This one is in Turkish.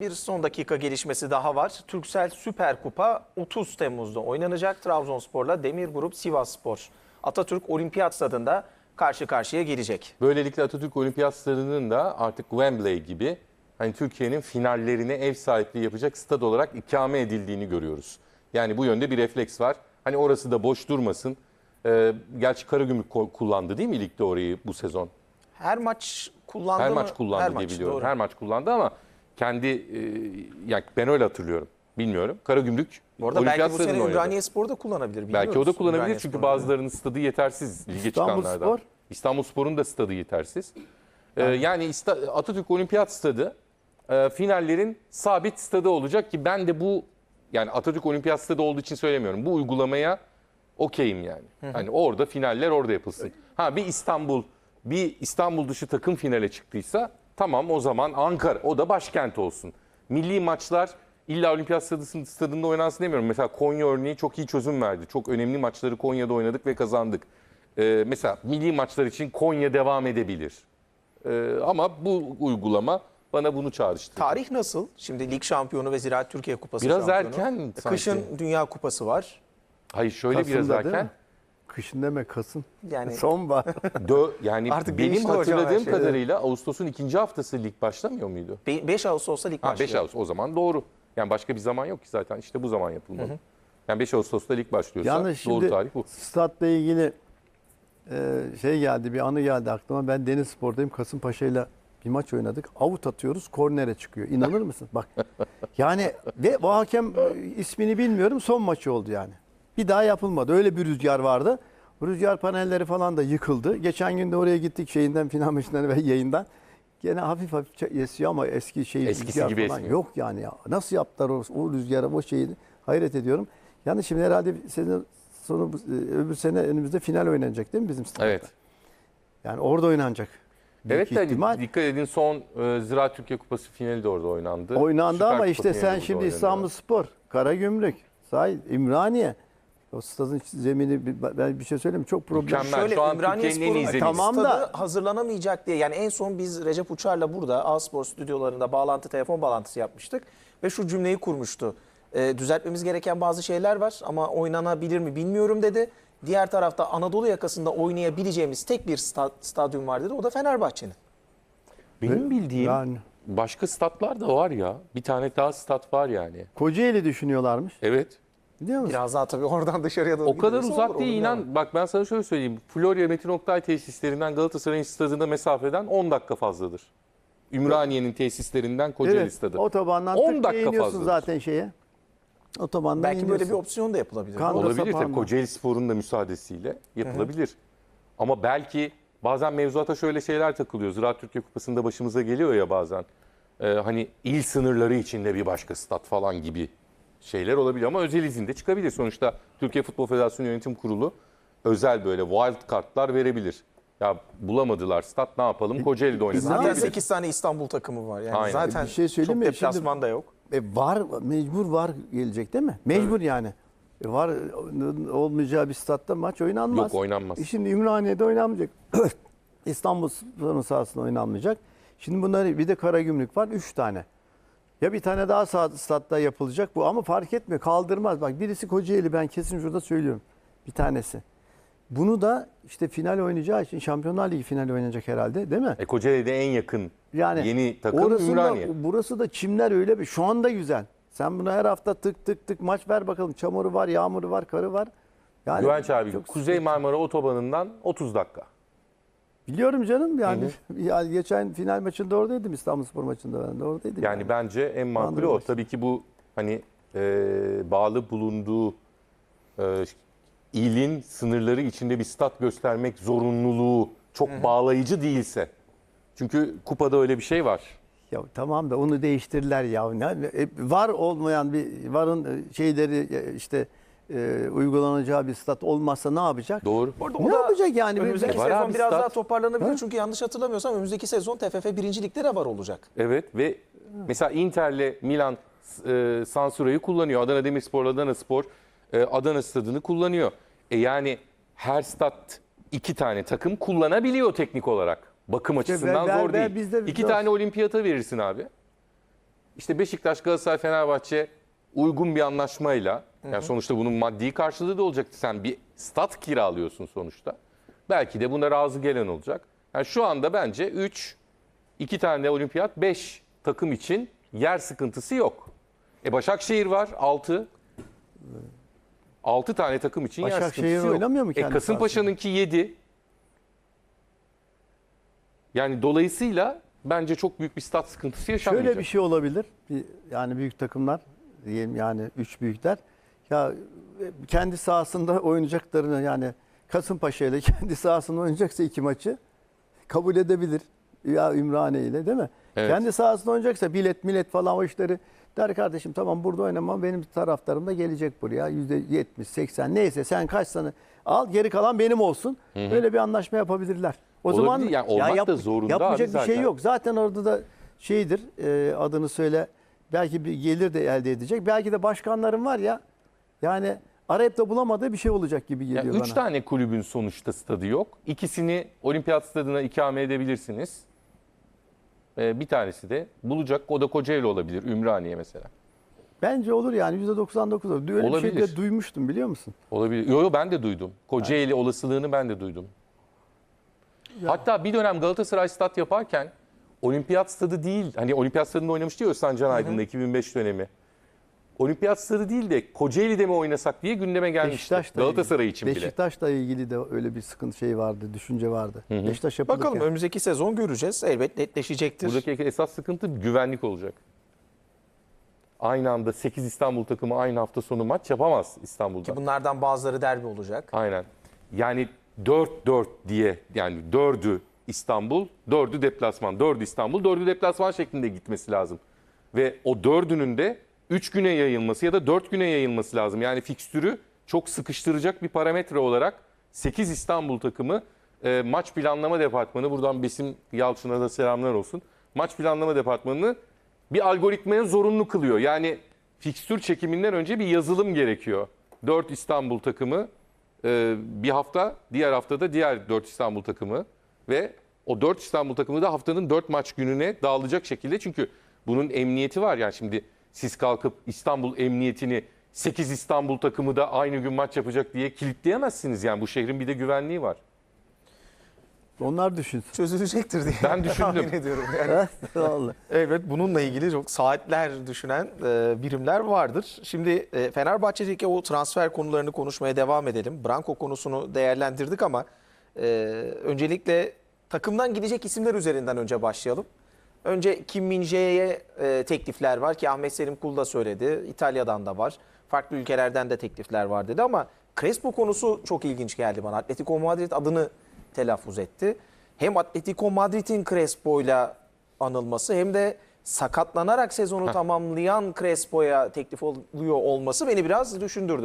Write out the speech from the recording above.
Bir son dakika gelişmesi daha var. Türksel Süper Kupa 30 Temmuz'da oynanacak. Trabzonspor'la Demir Grup Sivas Spor. Atatürk Olimpiyat Stadı'nda karşı karşıya gelecek. Böylelikle Atatürk Olimpiyat Stadı'nın da artık Wembley gibi hani Türkiye'nin finallerine ev sahipliği yapacak stad olarak ikame edildiğini görüyoruz. Yani bu yönde bir refleks var. Hani orası da boş durmasın. Ee, gerçi Karagümrük kullandı değil mi ligde orayı bu sezon? Her maç kullandı Her mı? maç kullandı Her diye maç, biliyorum. doğru. Her maç kullandı ama kendi e, yani ben öyle hatırlıyorum. Bilmiyorum. Karagümrük Bu arada belki bu sene. Ümraniye Spor da kullanabilir. Belki o da kullanabilir Ümraniye çünkü bazılarının stadı yetersiz lige İstanbul çıkanlardan. Spor? İstanbul Spor'un da stadı yetersiz. Ee, yani İsta- Atatürk Olimpiyat Stadı e, finallerin sabit stadı olacak ki ben de bu yani Atatürk Olimpiyat Stadı olduğu için söylemiyorum. Bu uygulamaya okeyim yani. Hani orada finaller orada yapılsın. Ha bir İstanbul bir İstanbul dışı takım finale çıktıysa tamam o zaman Ankara o da başkent olsun. Milli maçlar illa Olimpiyat Stadı- stadında oynansın demiyorum. Mesela Konya örneği çok iyi çözüm verdi. Çok önemli maçları Konya'da oynadık ve kazandık. Ee, mesela milli maçlar için Konya devam edebilir. Ee, ama bu uygulama bana bunu çağrıştırdı. Tarih nasıl? Şimdi lig şampiyonu ve Ziraat Türkiye Kupası Biraz şampiyonu. erken sanki. Kışın Dünya Kupası var. Hayır şöyle Kasım'da biraz erken. Kışın deme Kasım. Yani- Sonbahar. Dö, yani Artık benim değişti hocam her hatırladığım şey. kadarıyla Ağustos'un ikinci haftası lig başlamıyor muydu? 5 Ağustos'ta lig Ha başlıyor. 5 Ağustos o zaman doğru. Yani başka bir zaman yok ki zaten işte bu zaman yapılmalı. Yani 5 Ağustos'ta lig başlıyorsa Yalnız doğru şimdi tarih bu. statla ilgili e, şey geldi, bir anı geldi aklıma. Ben Deniz Spor'dayım. Kasımpaşa'yla bir maç oynadık. Avut atıyoruz, kornere çıkıyor. İnanır mısın? Bak. Yani ve bu hakem e, ismini bilmiyorum. Son maçı oldu yani. Bir daha yapılmadı. Öyle bir rüzgar vardı. Rüzgar panelleri falan da yıkıldı. Geçen gün de oraya gittik şeyinden, final maçından ve yayından. Gene hafif hafif esiyor ama eski şey Eskisi rüzgar gibi falan esmiyor. yok yani ya. Nasıl yaptılar o, o rüzgara o şeyi hayret ediyorum. Yani şimdi herhalde sene sonu bu- e, öbür sene önümüzde final oynanacak değil mi bizim stadyumda? Evet. Yani orada oynanacak. Büyük Evet de ihtimal. dikkat edin son e, Ziraat Türkiye Kupası finali de orada oynandı. Oynandı Süper ama Kupa işte finali sen şimdi oynanıyor. İstanbul Spor, Karagümrük, Say, İmraniye. O stadın zemini ben bir şey söyleyeyim çok problem. Mükemmel. Şöyle Şu an Ümraniye Türkiye'nin en iyi Spor'un zemini. Tamam stadı da- hazırlanamayacak diye. Yani en son biz Recep Uçar'la burada A-Spor stüdyolarında bağlantı, telefon bağlantısı yapmıştık. Ve şu cümleyi kurmuştu. E, düzeltmemiz gereken bazı şeyler var ama oynanabilir mi bilmiyorum dedi. Diğer tarafta Anadolu yakasında oynayabileceğimiz tek bir sta- stadyum var dedi. O da Fenerbahçe'nin. Benim bildiğim Yani başka statlar da var ya. Bir tane daha stat var yani. Kocaeli düşünüyorlarmış. Evet. Biliyor musun? Biraz daha tabii oradan dışarıya doğru O kadar gidiyorsa uzak olur, değil olur inan. Bak ben sana şöyle söyleyeyim. Florya Metin Oktay tesislerinden Galatasaray'ın stadına mesafeden 10 dakika fazladır. Ümraniye'nin tesislerinden Kocaeli Evet, stadı. otobandan 10 tık diye dakika iniyorsun fazladır. zaten şeye. Otobandan Belki böyle bir iniyorsun. opsiyon da yapılabilir. Kan- Olabilir tabii? Kocaeli Spor'un da müsaadesiyle yapılabilir. Ama belki bazen mevzuata şöyle şeyler takılıyor. Ziraat Türkiye Kupası'nda başımıza geliyor ya bazen. Ee, hani il sınırları içinde bir başka stat falan gibi şeyler olabilir ama özel izinde çıkabilir. Sonuçta Türkiye Futbol Federasyonu Yönetim Kurulu özel böyle wild kartlar verebilir. Ya bulamadılar stat ne yapalım Kocaeli'de oynasın. Zaten diyebilir. 8 tane İstanbul takımı var. Yani Aynen. zaten Bir şey söyleyeyim çok deplasman da yok. E var, mecbur var gelecek değil mi? Mecbur yani. E var e, olmayacağı bir statta maç oynanmaz. Yok, oynanmaz. E şimdi Ümraniye'de oynanmayacak. İstanbul sahasında oynanmayacak. Şimdi bunları bir de Karagümrük var. Üç tane. Ya bir tane daha statta yapılacak bu ama fark etmiyor. Kaldırmaz. Bak birisi Kocaeli ben kesin şurada söylüyorum. Bir tanesi. Bunu da işte final oynayacağı için Şampiyonlar Ligi finali oynayacak herhalde değil mi? E, Kocaeli'de en yakın Yani yeni takım orası Ümraniye. Da, burası da çimler öyle bir şu anda güzel. Sen bunu her hafta tık tık tık maç ver bakalım. Çamuru var, yağmuru var, karı var. Yani Güvenç abi Kuzey Marmara Otobanı'ndan 30 dakika. Biliyorum canım yani, yani geçen final maçında oradaydım İstanbulspor maçında ben de oradaydım. Yani bence en makulü Bandırma o. Tabii ki bu hani e, bağlı bulunduğu e, ilin sınırları içinde bir stat göstermek zorunluluğu çok bağlayıcı değilse. Çünkü kupada öyle bir şey var. Ya tamam da onu değiştirirler ya. Ne, e, var olmayan bir varın e, şeyleri e, işte e, uygulanacağı bir stat olmazsa ne yapacak? Doğru. Bu arada Ne yapacak yani? Önümüzdeki E var sezon abi biraz stat. daha toparlanabilir. Ha? Çünkü yanlış hatırlamıyorsam önümüzdeki sezon TFF 1. Lig'de de var olacak. Evet ve mesela Inter'le Milan e, San Siro'yu kullanıyor. Adana Demirspor, Adana Spor e, Adana stadını kullanıyor. E yani her stat iki tane takım kullanabiliyor teknik olarak. Bakım açısından ver- zor ver değil. bizde iki tane olimpiyata verirsin abi. işte Beşiktaş, Galatasaray, Fenerbahçe uygun bir anlaşmayla yani sonuçta bunun maddi karşılığı da olacaktı. Sen bir stat kiralıyorsun sonuçta. Belki de buna razı gelen olacak. Yani şu anda bence 3 2 tane olimpiyat 5 takım için yer sıkıntısı yok. E Başakşehir var 6. 6 tane takım için yer Başakşehir sıkıntısı yok. oynamıyor mu E kendi Kasımpaşa'nınki 7. Yani dolayısıyla bence çok büyük bir stat sıkıntısı yaşanmayacak. Şöyle bir şey olabilir. Bir, yani büyük takımlar diyelim yani üç büyükler ya e, kendi sahasında oynayacaklarını yani Kasımpaşa ile kendi sahasında oynayacaksa iki maçı kabul edebilir. Ya Ümraniye ile değil mi? Evet. Kendi sahasında oynayacaksa bilet millet falan o işleri der kardeşim tamam burada oynamam benim taraftarım da gelecek buraya. Yüzde yetmiş, seksen neyse sen kaç tane al geri kalan benim olsun. Böyle bir anlaşma yapabilirler. O Olabilir. zaman Yani olmak da zorunda yapmayacak bir şey zaten. yok. Zaten orada da şeydir e, adını söyle belki bir gelir de elde edecek. Belki de başkanların var ya yani arayıp da bulamadığı bir şey olacak gibi geliyor Yani bana. üç tane kulübün sonuçta stadı yok. İkisini olimpiyat stadına ikame edebilirsiniz. Ee, bir tanesi de bulacak. O da Kocaeli olabilir. Ümraniye mesela. Bence olur yani %99 olur. Öyle bir şey Olabilir. de duymuştum biliyor musun? Olabilir. Yo yo ben de duydum. Kocaeli olasılığını ben de duydum. Hatta bir dönem Galatasaray stat yaparken olimpiyat stadı değil. Hani olimpiyat stadında oynamıştı ya Özcan Can Aydın'da 2005 dönemi. Olimpiyat stadı değil de Kocaeli'de mi oynasak diye gündeme gelmişti. Beşiktaş'la Galatasaray için bile. Beşiktaş'la ilgili de öyle bir sıkıntı şey vardı, düşünce vardı. Beşiktaş yapılırken. Bakalım önümüzdeki sezon göreceğiz. Elbet netleşecektir. Buradaki esas sıkıntı güvenlik olacak. Aynı anda 8 İstanbul takımı aynı hafta sonu maç yapamaz İstanbul'da. Ki bunlardan bazıları derbi olacak. Aynen. Yani 4-4 diye yani 4'ü İstanbul, 4'ü deplasman, 4'ü İstanbul, 4'ü deplasman şeklinde gitmesi lazım. Ve o 4'ünün de 3 güne yayılması ya da 4 güne yayılması lazım. Yani fikstürü çok sıkıştıracak bir parametre olarak 8 İstanbul takımı e, maç planlama departmanı buradan Besim Yalçın'a da selamlar olsun. Maç planlama departmanını bir algoritmaya zorunlu kılıyor. Yani fikstür çekiminden önce bir yazılım gerekiyor. 4 İstanbul takımı e, bir hafta, diğer haftada diğer 4 İstanbul takımı ve o 4 İstanbul takımı da haftanın 4 maç gününe dağılacak şekilde. Çünkü bunun emniyeti var. Yani şimdi siz kalkıp İstanbul emniyetini 8 İstanbul takımı da aynı gün maç yapacak diye kilitleyemezsiniz. Yani bu şehrin bir de güvenliği var. Onlar düşünsün. Çözülecektir diye Ben düşündüm. tahmin ediyorum. Yani. Vallahi. Evet bununla ilgili çok saatler düşünen e, birimler vardır. Şimdi e, Fenerbahçe'deki o transfer konularını konuşmaya devam edelim. Branko konusunu değerlendirdik ama e, öncelikle takımdan gidecek isimler üzerinden önce başlayalım. Önce Kim Min-jae'ye e, teklifler var ki Ahmet Selim Kul da söyledi. İtalya'dan da var. Farklı ülkelerden de teklifler var dedi ama Crespo konusu çok ilginç geldi bana. Atletico Madrid adını telaffuz etti. Hem Atletico Madrid'in Crespo'yla anılması hem de sakatlanarak sezonu tamamlayan Crespo'ya teklif oluyor olması beni biraz düşündürdü.